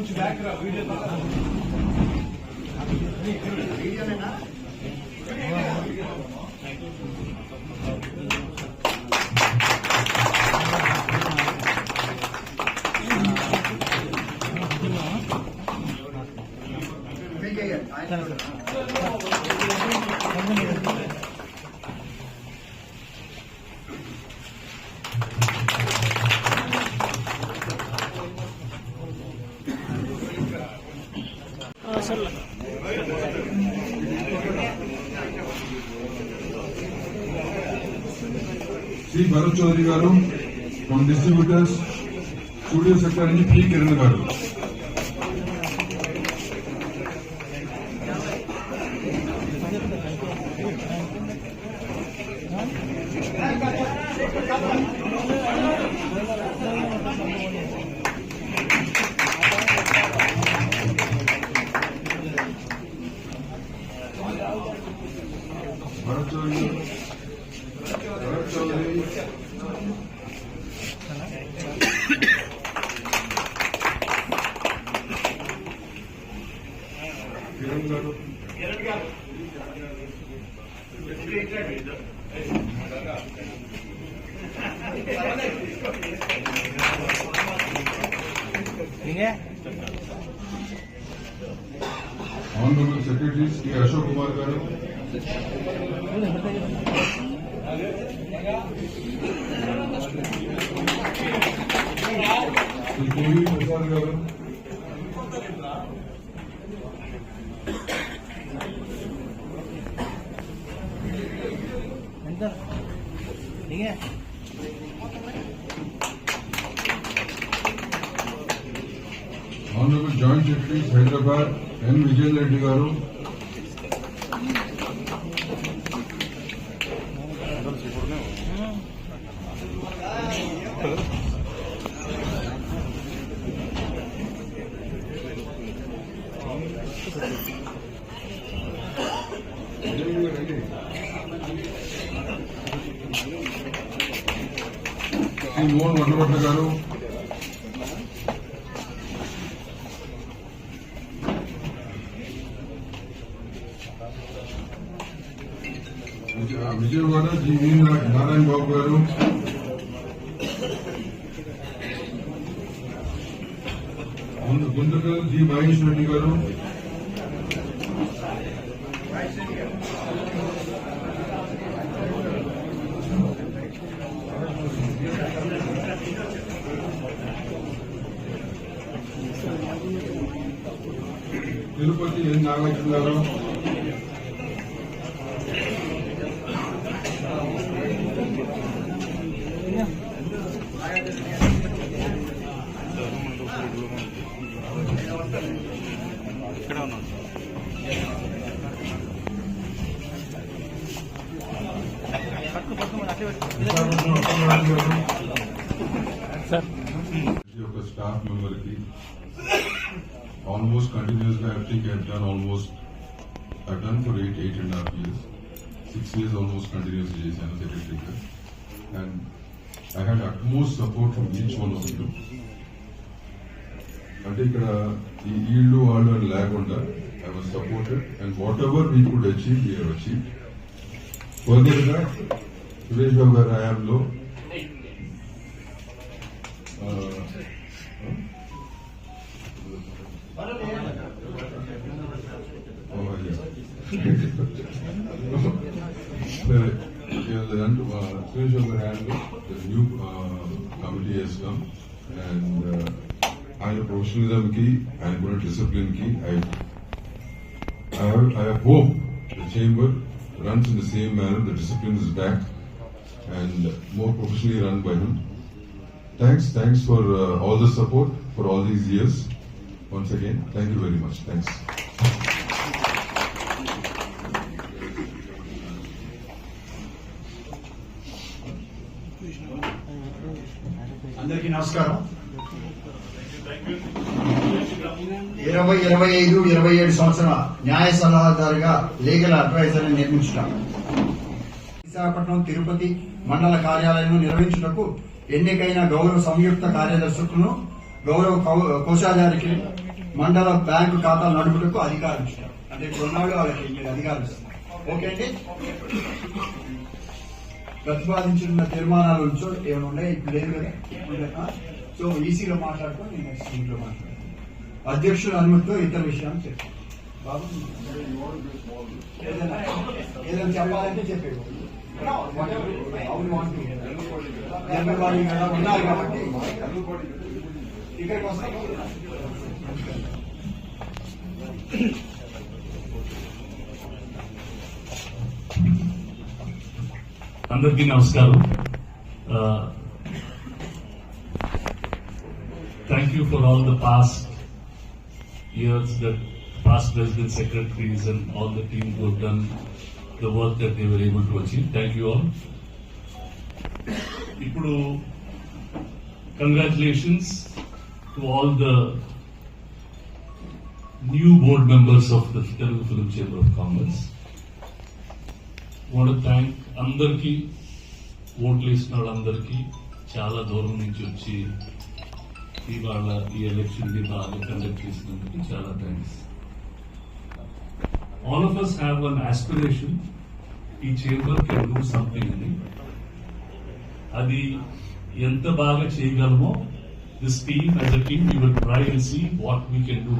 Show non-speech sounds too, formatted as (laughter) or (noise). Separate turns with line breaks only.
కొంచెం బ్యాక్ రా వీడియో
శ్రీ భరత్ చౌదరి గారు మన డిస్ట్రిబ్యూటర్స్ స్టూడియో సెక్టర్ నుంచి పి కిరణ్ గారు భరత్ చౌదరి గారు భరత్ ऑनरेबल सेक्रेटरी श्री अशोक कुमार गारे Shri Kovind Prasad गारव honourable joint secretary Hyderabad. N Vijayan Reddy గారు. మోహన్ వడ్లభట్ల గారు. విజయవాడ జి నా- నారాయణ బాబు గారు గుంత- గుంతకల్ జి మహేష్ రెడ్డి గారు తిరుపతి ఎన్ నాగార్జున గారు ప్రతి ఒక్క స్టాఫ్ మెంబర్ కి ఆల్మోస్ట్ కంటిన్యూస్ గా I think I done almost I done for eight eight and half years six years almost continuous చేశాను సెక్రటరీగా and I had utmost support from each one of you అంటే ఇక్కడ ఈ వీళ్ళు వాళ్ళు అని లేకుండా I was supported and whatever we could achieve we achieve further గా సురేష్ బాబు గారి హయాంలో (laughs) (laughs) ఆ, Oh, yeah. Sir, yeah, the run, uh, Suresh over hand, the new, uh, committee has come and, uh, ఆయన ప్రొఫెషనలిజం కి ఆయన కూడా డిసిప్లిన్ కి I I have, I have hope the chamber runs in the same manner, the discipline is back and more professionally run by him. Thanks, thanks for uh, all the support for all these years. Once again, thank you very much. Thanks.
అందరికీ నమస్కారం. ఇరవై ఇరవై ఐదు ఇరవై ఏడు సంవత్సరాల న్యాయ సలహాదారుగా లీగల్ అడ్వైజర్ నిర్మించడం విశాఖపట్నం తిరుపతి మండల కార్యాలయం నిర్వహించుటకు ఎన్నికైన గౌరవ సంయుక్త కార్యదర్శకులను గౌరవ కౌ- కోశాధికారికి మండల బ్యాంకు ఖాతాలు నడుపుటకు అధికారం ఇస్తారు అంటే కొన్నాళ్ళు వాళ్ళకి అధికారం ఇస్తారు ఓకే అండి? ప్రతిపాదించిన తీర్మానాలు ఉంచో ఏమైనా ఉన్నాయి? ఇప్పుడు లేదు. కదా సో ఈసీలో మాట్లాడుకొని నేను నెక్స్ట్ మీట్లో మాట్లాడతాను. అధ్యక్షుల అనుమతితో ఇతర విషయాలు చెప్తాను బాబు ఏదైనా ఏదైనా చెప్పాలంటే చెప్పేది. అవును జనరల్ కదా ఉన్నారు కాబట్టి ఇక్కడికి వస్తాం.
అందరికీ నమస్కారం thank you for all the past years that past president secretaries and all the team who done the work that they were able to achieve thank you all ఇప్పుడు congratulations to all the new board members of the Telugu film chamber of commerce want thank అందరికీ ఓట్లు వేసిన వాళ్ళందరికీ చాలా దూరం నుంచి వచ్చి ఇవాళ ఈ ఎలక్షన్ని బాగా కండక్ట్ చేసినందుకు చాలా thanks all of us have one aspiration ఈ చేంబర్ కెన్ డూ సంథింగ్ అని అది ఎంత బాగా చేయగలమో this team as a team you will try and see what we can do